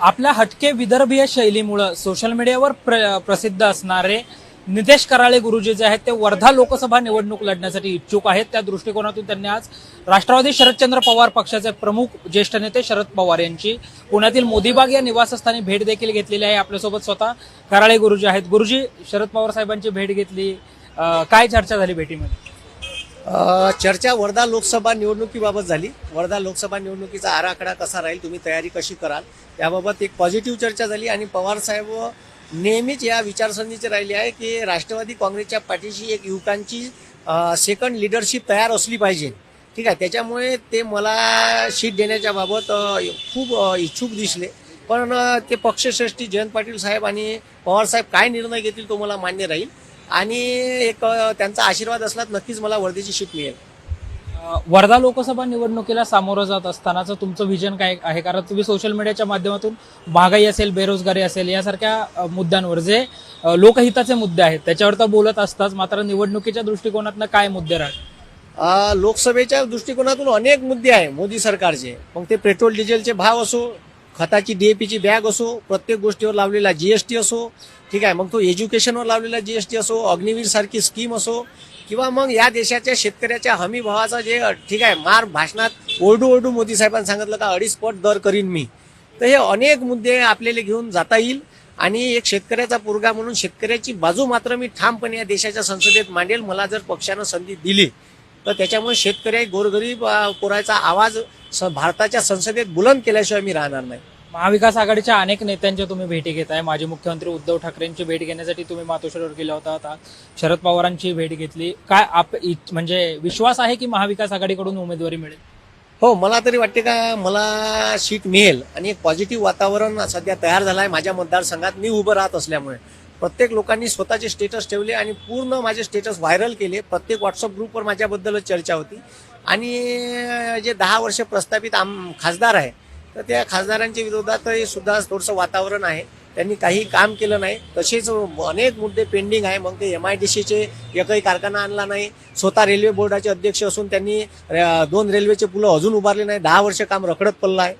आपल्या हटके विदर्भीय शैलीमुळं सोशल मीडियावर प्र प्रसिद्ध असणारे नितेश कराळे गुरुजी जे आहेत ते वर्धा लोकसभा निवडणूक लढण्यासाठी इच्छुक आहेत. त्या दृष्टिकोनातून त्यांनी आज राष्ट्रवादी शरदचंद्र पवार पक्षाचे प्रमुख ज्येष्ठ नेते शरद पवार यांची पुण्यातील मोदीबाग या निवासस्थानी भेट देखील घेतलेली आहे. आपल्यासोबत स्वतः कराळे गुरुजी आहेत. गुरुजी शरद पवार साहेबांची भेट घेतली. काय चर्चा झाली भेटीमध्ये? चर्चा वर्धा लोकसभा निवडणुकीबाबत झाली. वर्धा लोकसभा निवडणुकीचा आराखडा कसा राहील तुम्ही तयारी कशी कराल याबाबत एक पॉझिटिव्ह चर्चा झाली आणि पवार साहेब नेहमीच या विचारसरणीचे राहिले आहे की राष्ट्रवादी काँग्रेसच्या पाठीशी एक युवकांची सेकंड लिडरशिप तयार असली पाहिजे. ठीक आहे त्याच्यामुळे ते मला शीट देण्याच्या बाबत खूप इच्छुक दिसले. पण ते पक्षश्रेष्ठी जयंत पाटील साहेब आणि पवार साहेब काय निर्णय घेतील तो मला मान्य राहील. आणि एक त्यांचा आशीर्वाद असला नक्कीच मला वर्धेची शीट मिळेल. वर्धा लोकसभा निवडणुकीला सामोरं जात असतानाचं तुमचं विजन काय आहे? कारण तुम्ही सोशल मीडियाच्या माध्यमातून महागाई असेल बेरोजगारी असेल यासारख्या मुद्द्यांवर जे लोकहिताचे मुद्दे आहेत त्याच्यावर तर बोलत असताच मात्र निवडणुकीच्या दृष्टिकोनातनं काय मुद्दे राहतात अ, लोकसभेच्या दृष्टिकोनातून अनेक मुद्दे आहे मोदी सरकारचे. मग ते पेट्रोल डिझेलचे भाव असो खताची डीएपीची बॅग असो प्रत्येक गोष्टीवर लावलेला जीएसटी असो ठीक आहे मग तो एज्युकेशनवर लावलेला जीएसटी असो अग्निवीर सारखी स्कीम असो किंवा मग या देशाच्या शेतकऱ्याच्या हमी भावाचा जे ठीक आहे मार भाषणात ओरडू ओरडू मोदी साहेबांनी सांगितलं का अडीच पट दर करीन मी. तर हे अनेक मुद्दे आपल्याला घेऊन जाता येईल. आणि एक शेतकऱ्याचा पोरगा म्हणून शेतकऱ्याची बाजू मात्र मी ठामपणे या देशाच्या संसदेत मांडेल मला जर पक्षानं संधी दिली. तर त्याच्यामुळे शेतकरी गोरगरीब पोराचा आवाज भारताच्या संसदेत बुलंद केल्याशिवाय मी राहणार नाही. महाविकास आघाडीच्या अनेक नेत्यांच्या तुम्ही भेटी घेताय. माजी मुख्यमंत्री उद्धव ठाकरेंची भेट घेण्यासाठी तुम्ही मातोश्वरवर गेला होता आता. शरद पवारांची भेट घेतली. काय आप म्हणजे विश्वास आहे की महाविकास आघाडीकडून उमेदवारी मिळेल? हो मला तरी वाटते का मला सीट मिळेल. आणि एक पॉझिटिव्ह वातावरण सध्या तयार झालं आहे माझ्या मतदारसंघात मी उभं राहत असल्यामुळे. प्रत्येक लोकांनी स्वतःचे स्टेटस ठेवले आणि पूर्ण माझे स्टेटस व्हायरल केले. प्रत्येक व्हॉट्सअप ग्रुपवर माझ्याबद्दलच चर्चा होती. आणि जे दहा वर्ष प्रस्थापित आम खासदार आहे तर त्या खासदारांच्या विरोधातही सुद्धा थोडंसं वातावरण आहे. त्यांनी काही काम केलं नाही. तसेच अनेक मुद्दे पेंडिंग आहे. मग ते एम आय डी सीचे एकही कारखाना आणला नाही. स्वतः रेल्वे बोर्डाचे अध्यक्ष असून त्यांनी दोन रेल्वेचे पुलं अजून उभारले नाही. दहा वर्ष काम रखडत पडलं आहे.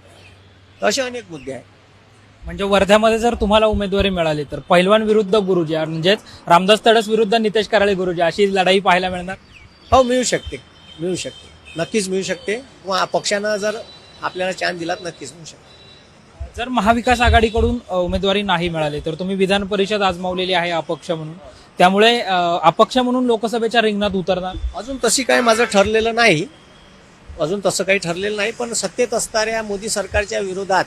असे अनेक मुद्दे आहेत. म्हणजे वर्ध्यामध्ये जर तुम्हाला उमेदवारी मिळाली तर पहिलवान विरुद्ध गुरुजी म्हणजेच रामदास तडस विरुद्ध नितेश कराळे गुरुजी अशी लढाई पाहायला मिळणार? हो मिळू शकते. मिळू शकते. नक्कीच मिळू शकते. किंवा पक्षानं जर आपल्याला चान्स दिला तर नक्कीच मिळू शकते. जर महाविकास आघाडीकडून उमेदवारी नाही मिळाली तर तुम्ही विधान परिषद आजमावलेली आहे अपक्ष म्हणून. त्यामुळे अपक्ष म्हणून लोकसभेच्या रिंगणात उतरणार? अजून तशी काही माझं ठरलेलं नाही. अजून तसं काही ठरलेलं नाही पण सत्तेत असणाऱ्या मोदी सरकारच्या विरोधात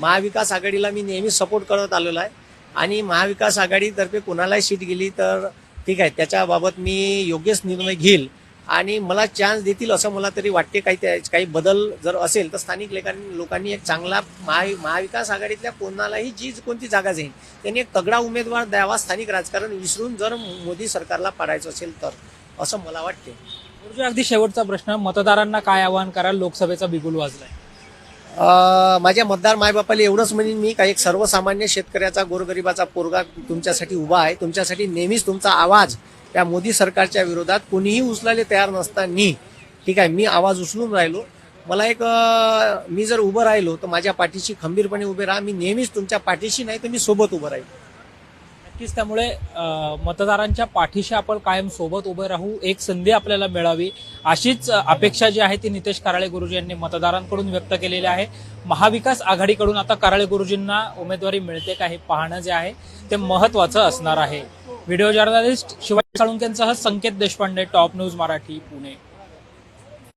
महाविकास आघाडीला मी नेहमी सपोर्ट करत आलेलो आहे. आणि महाविकास आघाडीतर्फे कोणालाही सीट गेली तर ठीक आहे त्याच्याबाबत मी योग्यच निर्णय घेईल. आणि मला चान्स देतील असं मला तरी वाटते काही त्या काही बदल जर असेल तर स्थानिक लेखांनी लोकांनी एक चांगला महा महाविकास आघाडीतल्या कोणालाही जी कोणती जागा जाईल त्यांनी एक तगडा उमेदवार द्यावा स्थानिक राजकारण विसरून जर मोदी सरकारला पाडायचं असेल तर असं मला वाटते. अगदी शेवटचा प्रश्न मतदारांना काय आवाहन करा लोकसभेचा बिगुल वाजलाय. माझ्या मतदार मायबापाला एवढंच म्हणेन मी का एक सर्वसामान्य शेतकऱ्याचा गोरगरिबाचा पोरगा तुमच्यासाठी उभा आहे. तुमच्यासाठी नेहमीच तुमचा आवाज त्या मोदी सरकारच्या विरोधात कोणीही उचलायला तयार नसताना. ठीक आहे मी आवाज उचलून राहिलो. मला एक मी जर उभं राहिलो तर माझ्या पाठीशी खंबीरपणे उभे राहा. मी नेहमीच तुमच्या पाठीशी नाही तर मी सोबत उभं राहील नक्कीच त्यामुळे मतदारांच्या पाठीशी आपण कायम सोबत उभे राहू एक संधी आपल्याला मिळावी अशीच अपेक्षा जी आहे ती नितेश कराळे गुरुजी यांनी मतदारांकडून व्यक्त केलेली आहे. महाविकास आघाडीकडून आता कराळे गुरुजींना उमेदवारी मिळते का हे पाहणं जे आहे ते महत्वाचं असणार आहे. व्हिडिओ जर्नलिस्ट शिवाजी साळुंकेंसह संकेत देशपांडे टॉप न्यूज मराठी पुणे.